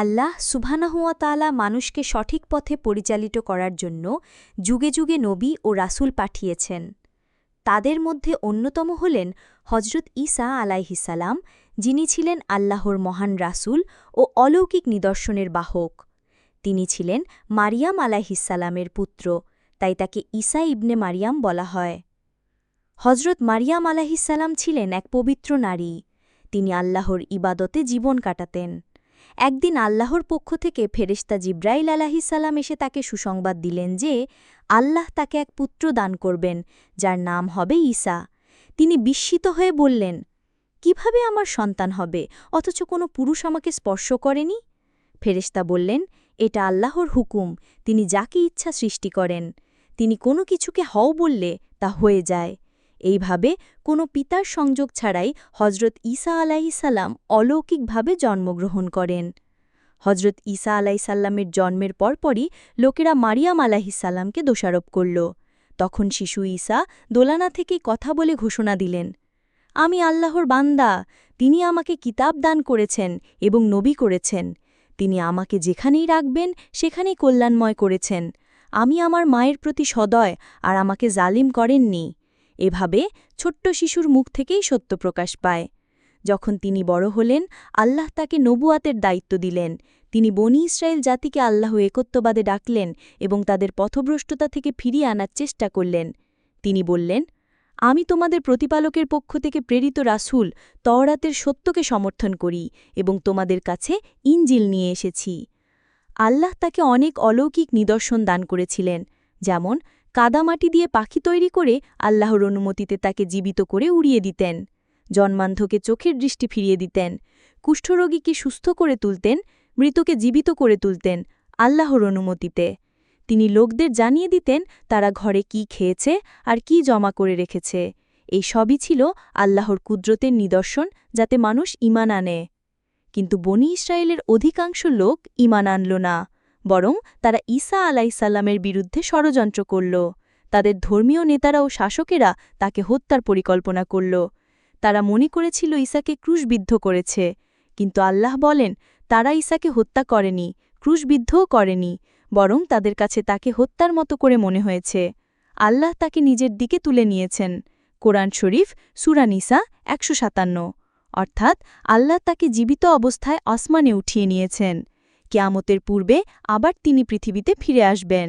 আল্লাহ সুবহানাহুয়া তাআলা মানুষকে সঠিক পথে পরিচালিত করার জন্য যুগে যুগে নবী ও রাসূল পাঠিয়েছেন। তাদের মধ্যে অন্যতম হলেন হজরত ঈসা আলাইহিসালাম যিনি ছিলেন আল্লাহর মহান রাসূল ও অলৌকিক নিদর্শনের বাহক। তিনি ছিলেন মারিয়াম আলাইহিসালামের পুত্র, তাই তাকে ঈসা ইবনে মারিয়াম বলা হয়। হজরত মারিয়াম আলাহিসাল্লাম ছিলেন এক পবিত্র নারী। তিনি আল্লাহর ইবাদতে জীবন কাটাতেন। একদিন আল্লাহর পক্ষ থেকে ফেরেশতা জিব্রাইল আলাহিসাল্লাম এসে তাকে সুসংবাদ দিলেন যে, আল্লাহ তাকে এক পুত্র দান করবেন, যার নাম হবে ঈসা। তিনি বিস্মিত হয়ে বললেন, কীভাবে আমার সন্তান হবে? অথচ কোনো পুরুষ আমাকে স্পর্শ করেনি? ফেরেশতা বললেন, এটা আল্লাহর হুকুম, তিনি যাকে ইচ্ছা সৃষ্টি করেন। তিনি কোনো কিছুকে হও বললে তা হয়ে যায়। এইভাবে কোনো পিতার সংযোগ ছাড়াই হজরত ঈসা আলাইসাল্লাম অলৌকিকভাবে জন্মগ্রহণ করেন। হজরত ঈসা আলাইসাল্লামের জন্মের পরপরই লোকেরা মারিয়াম আলাহিসাল্লামকে দোষারোপ করল। তখন শিশু ঈসা দোলানা থেকে কথা বলে ঘোষণা দিলেন, আমি আল্লাহর বান্দা, তিনি আমাকে কিতাব দান করেছেন এবং নবী করেছেন। তিনি আমাকে যেখানেই রাখবেন, সেখানেই কল্যাণময় করেছেন। আমি আমার মায়ের প্রতি সদয় আর আমাকে জালিম করেননি। এভাবে ছোট্ট শিশুর মুখ থেকেই সত্য প্রকাশ পায়। যখন তিনি বড় হলেন, আল্লাহ তাকে নবুয়াতের দায়িত্ব দিলেন। তিনি বনি ইসরায়েল জাতিকে আল্লাহ একত্ববাদে ডাকলেন এবং তাদের পথভ্রষ্টতা থেকে ফিরিয়ে আনার চেষ্টা করলেন। তিনি বললেন, আমি তোমাদের প্রতিপালকের পক্ষ থেকে প্রেরিত রাসূল, তওরাতের সত্যকে সমর্থন করি এবং তোমাদের কাছে ইঞ্জিল নিয়ে এসেছি। আল্লাহ তাকে অনেক অলৌকিক নিদর্শন দান করেছিলেন, যেমন কাদামাটি দিয়ে পাখি তৈরি করে আল্লাহর অনুমতিতে তাকে জীবিত করে উড়িয়ে দিতেন। জন্মান্ধকে চোখের দৃষ্টি ফিরিয়ে দিতেন। কুষ্ঠরোগীকে সুস্থ করে তুলতেন, মৃতকে জীবিত করে তুলতেন আল্লাহর অনুমতিতে। তিনি লোকদের জানিয়ে দিতেন তারা ঘরে কি খেয়েছে আর কি জমা করে রেখেছে। এই সবই ছিল আল্লাহর কুদরতের নিদর্শন যাতে মানুষ ইমান আনে। কিন্তু বনি ইসরায়েলের অধিকাংশ লোক ইমান আনল না। বরং তারা ঈসা আলাইসাল্লামের বিরুদ্ধে ষড়যন্ত্র করল। তাদের ধর্মীয় নেতারা ও শাসকেরা তাকে হত্যার পরিকল্পনা করল। তারা মনে করেছিল ঈসাকে ক্রুশবিদ্ধ করেছে। কিন্তু আল্লাহ বলেন, তারা ঈসাকে হত্যা করেনি, ক্রুশবিদ্ধও করেনি, বরং তাদের কাছে তাকে হত্যার মতো করে মনে হয়েছে। আল্লাহ তাকে নিজের দিকে তুলে নিয়েছেন। কোরআন শরীফ সুরানিসা একশো সাতান্ন। অর্থাৎ আল্লাহ তাকে জীবিত অবস্থায় আসমানে উঠিয়ে নিয়েছেন। কেয়ামতের পূর্বে আবার তিনি পৃথিবীতে ফিরে আসবেন।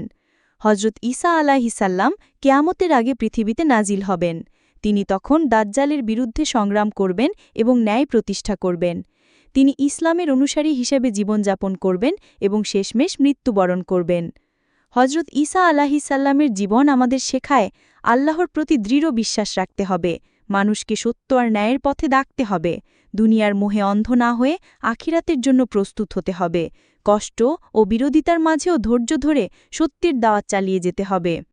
হজরত ঈসা আলাহিসাল্লাম কেয়ামতের আগে পৃথিবীতে নাজিল হবেন। তিনি তখন দাজ্জালের বিরুদ্ধে সংগ্রাম করবেন এবং ন্যায় প্রতিষ্ঠা করবেন। তিনি ইসলামের অনুসারী হিসেবে জীবনযাপন করবেন এবং শেষমেশ মৃত্যুবরণ করবেন। হজরত ঈসা আলাহিসাল্লামের জীবন আমাদের শেখায় আল্লাহর প্রতি দৃঢ় বিশ্বাস রাখতে হবে। মানুষকে সত্য আর ন্যায়ের পথে ডাকতে হবে। দুনিয়ার মোহে অন্ধ না হয়ে আখিরাতের জন্য প্রস্তুত হতে হবে। কষ্ট ও বিরোধিতার মাঝেও ধৈর্য ধরে সত্যের দাওয়াত চালিয়ে যেতে হবে।